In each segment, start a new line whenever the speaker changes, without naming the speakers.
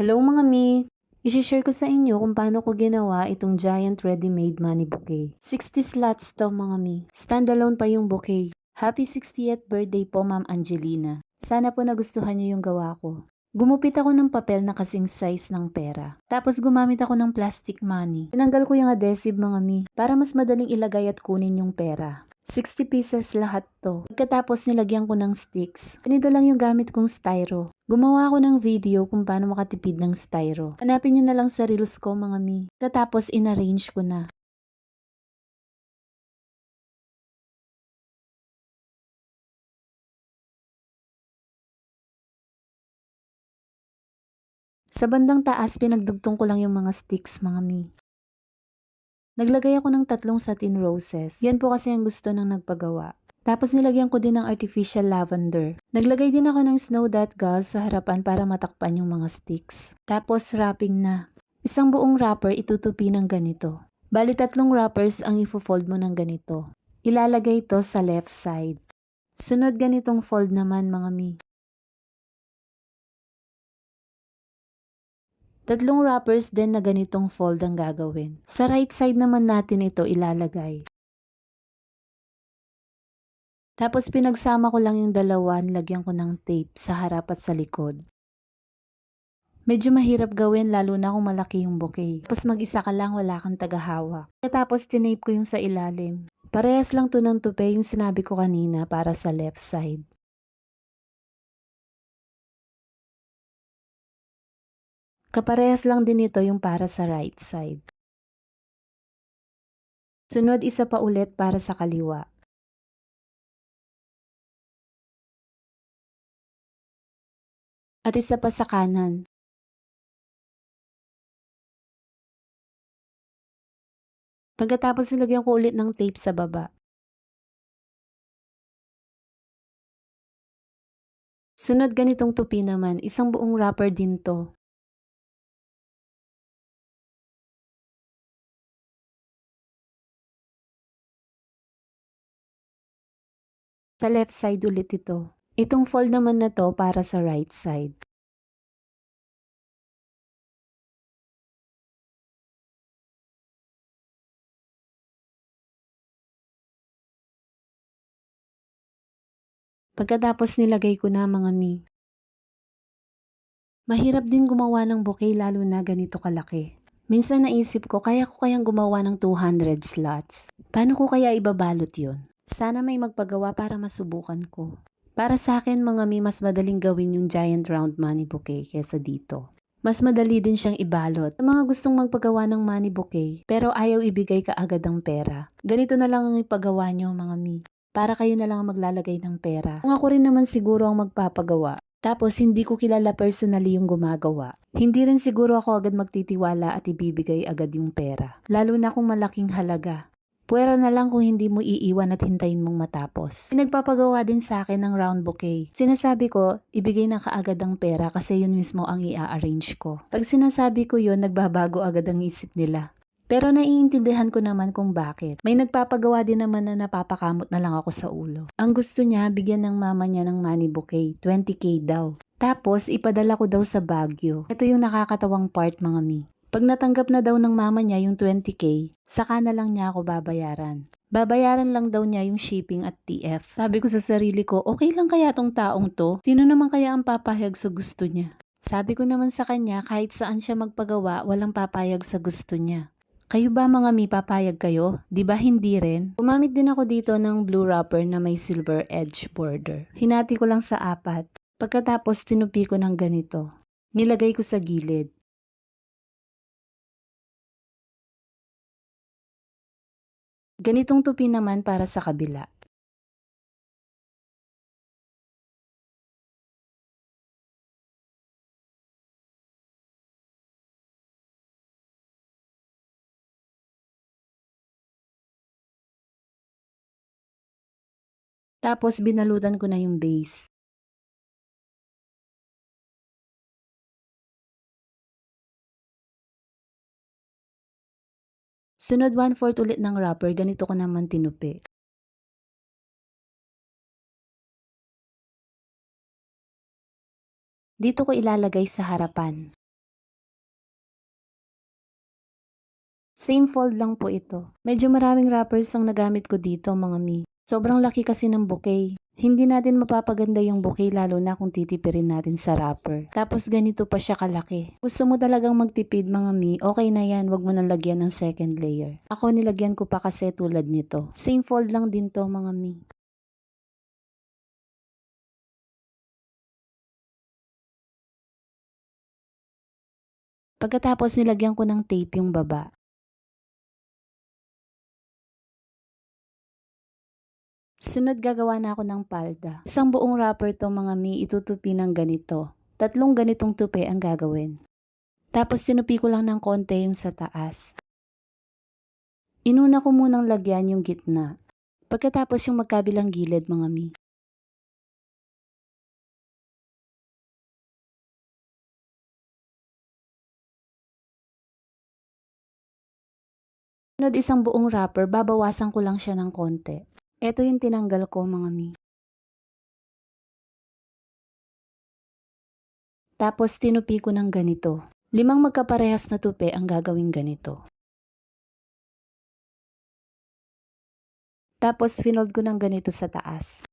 Hello mga mi! Isishare ko sa inyo kung paano ko ginawa itong giant ready-made money bouquet. 60 slots to mga mi. Standalone pa yung bouquet. Happy 60th birthday po Ma'am Angelina. Sana po nagustuhan niyo yung gawa ko. Gumupit ako ng papel na kasing size ng pera. Tapos gumamit ako ng plastic money. Tinanggal ko yung adhesive mga mi para mas madaling ilagay at kunin yung pera. 60 pieces lahat to. Pagkatapos nilagyan ko ng sticks. Ganito lang yung gamit kong styro. Gumawa ako ng video kung paano makatipid ng styro. Hanapin nyo na lang sa reels ko mga mi. Katapos inarrange ko na. Sa bandang taas, pinagdugtong ko lang yung mga sticks, mga mi. Naglagay ako ng tatlong satin roses. Yan po kasi ang gusto ng nagpagawa. Tapos nilagyan ko din ng artificial lavender. Naglagay din ako ng snow dot gauze sa harapan para matakpan yung mga sticks. Tapos wrapping na. Isang buong wrapper itutupi ng ganito. Bali tatlong wrappers ang ifo-fold mo ng ganito. Ilalagay ito sa left side. Sunod ganitong fold naman mga mi. Tatlong wrappers din na ganitong fold ang gagawin. Sa right side naman natin ito ilalagay. Tapos pinagsama ko lang yung dalawa, lagyan ko ng tape sa harap at sa likod. Medyo mahirap gawin lalo na kung malaki yung bouquet. Tapos mag-isa ka lang, wala kang tagahawak. Tapos tinape ko yung sa ilalim. Parehas lang to ng tupe yung sinabi ko kanina para sa left side. Kaparehas lang din ito yung para sa right side. Sunod isa pa ulit para sa kaliwa. At isa pa sa kanan. Pagkatapos nilagyan ko ulit ng tape sa baba. Sunod ganitong tupi naman, isang buong wrapper din to. Sa left side ulit ito. Itong fold naman na to para sa right side. Pagkatapos nilagay ko na mga mi. Mahirap din gumawa ng bouquet lalo na ganito kalaki. Minsan naisip ko kaya ko kayang gumawa ng 200 slots. Paano ko kaya ibabalot yun? Sana may magpagawa para masubukan ko. Para sa akin mga mi mas madaling gawin yung giant round money bouquet kesa dito. Mas madali din siyang ibalot. Sa mga gustong magpagawa ng money bouquet pero ayaw ibigay ka agad ng pera. Ganito na lang ang ipagawa nyo mga mi. Para kayo na lang ang maglalagay ng pera. Kung ako rin naman siguro ang magpapagawa. Tapos hindi ko kilala personally yung gumagawa. Hindi rin siguro ako agad magtitiwala at ibibigay agad yung pera. Lalo na kung malaking halaga. Pwera na lang kung hindi mo iiwan at hintayin mong matapos. Nagpapagawa din sa akin ng round bouquet. Sinasabi ko, ibigay na kaagad ang pera kasi yun mismo ang i-arrange ko. Pag sinasabi ko yun, nagbabago agad ang isip nila. Pero naiintindihan ko naman kung bakit. May nagpapagawa din naman na napapakamot na lang ako sa ulo. Ang gusto niya, bigyan ng mama niya ng money bouquet, 20k daw. Tapos, ipadala ko daw sa Baguio. Ito yung nakakatawang part mga mi. Pag natanggap na daw ng mama niya yung 20k, saka na lang niya ako babayaran. Babayaran lang daw niya yung shipping at TF. Sabi ko sa sarili ko, okay lang kaya tong taong to? Sino naman kaya ang papahayag sa gusto niya? Sabi ko naman sa kanya, kahit saan siya magpagawa, walang papayag sa gusto niya. Kayo ba mga mi papayag kayo? Di ba hindi rin? Gumamit din ako dito ng blue wrapper na may silver edge border. Hinati ko lang sa apat. Pagkatapos tinupi ko ng ganito. Nilagay ko sa gilid. Ganitong tupi naman para sa kabila. Tapos binalutan ko na yung base. Sunod 1-4 ulit ng wrapper, ganito ko naman tinupi. Dito ko ilalagay sa harapan. Same fold lang po ito. Medyo maraming wrappers ang nagamit ko dito mga mi. Sobrang laki kasi ng bouquet. Hindi natin mapapaganda yung bouquet lalo na kung titipirin natin sa wrapper. Tapos ganito pa siya kalaki. Gusto mo talagang magtipid mga mi, okay na yan, wag mo nang lagyan ng second layer. Ako nilagyan ko pa kasi tulad nito. Same fold lang din to mga mi. Pagkatapos nilagyan ko ng tape yung baba. Sunod gagawa na ako ng palda. Isang buong wrapper to mga mi itutupi ng ganito. Tatlong ganitong tupi ang gagawin. Tapos sinupi ko lang ng konti yung sa taas. Inuna ko munang lagyan yung gitna. Pagkatapos yung magkabilang gilid mga mi. Sunod isang buong wrapper, babawasan ko lang siya ng konti. Ito yung tinanggal ko mga mi. Tapos tinupi ko ng ganito. Limang magkaparehas na tupi ang gagawing ganito. Tapos finold ko ng ganito sa taas.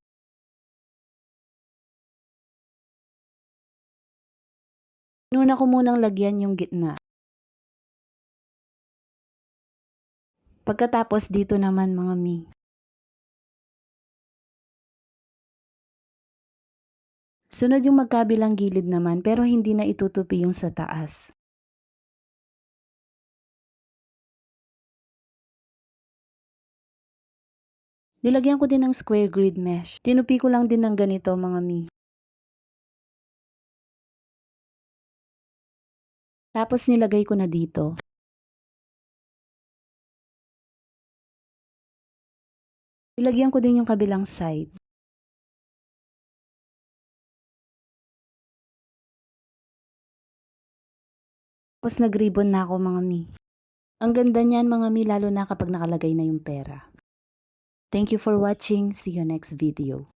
Nuna ko munang lagyan yung gitna. Pagkatapos dito naman mga mi. Sunod yung magkabilang gilid naman pero hindi na itutupi yung sa taas. Nilagyan ko din ng square grid mesh. Tinupi ko lang din ng ganito mga mi. Tapos nilagay ko na dito. Ilagyan ko din yung kabilang side. Tapos nag-ribbon na ako mga mi. Ang ganda niyan mga mi lalo na kapag nakalagay na yung pera. Thank you for watching. See you next video.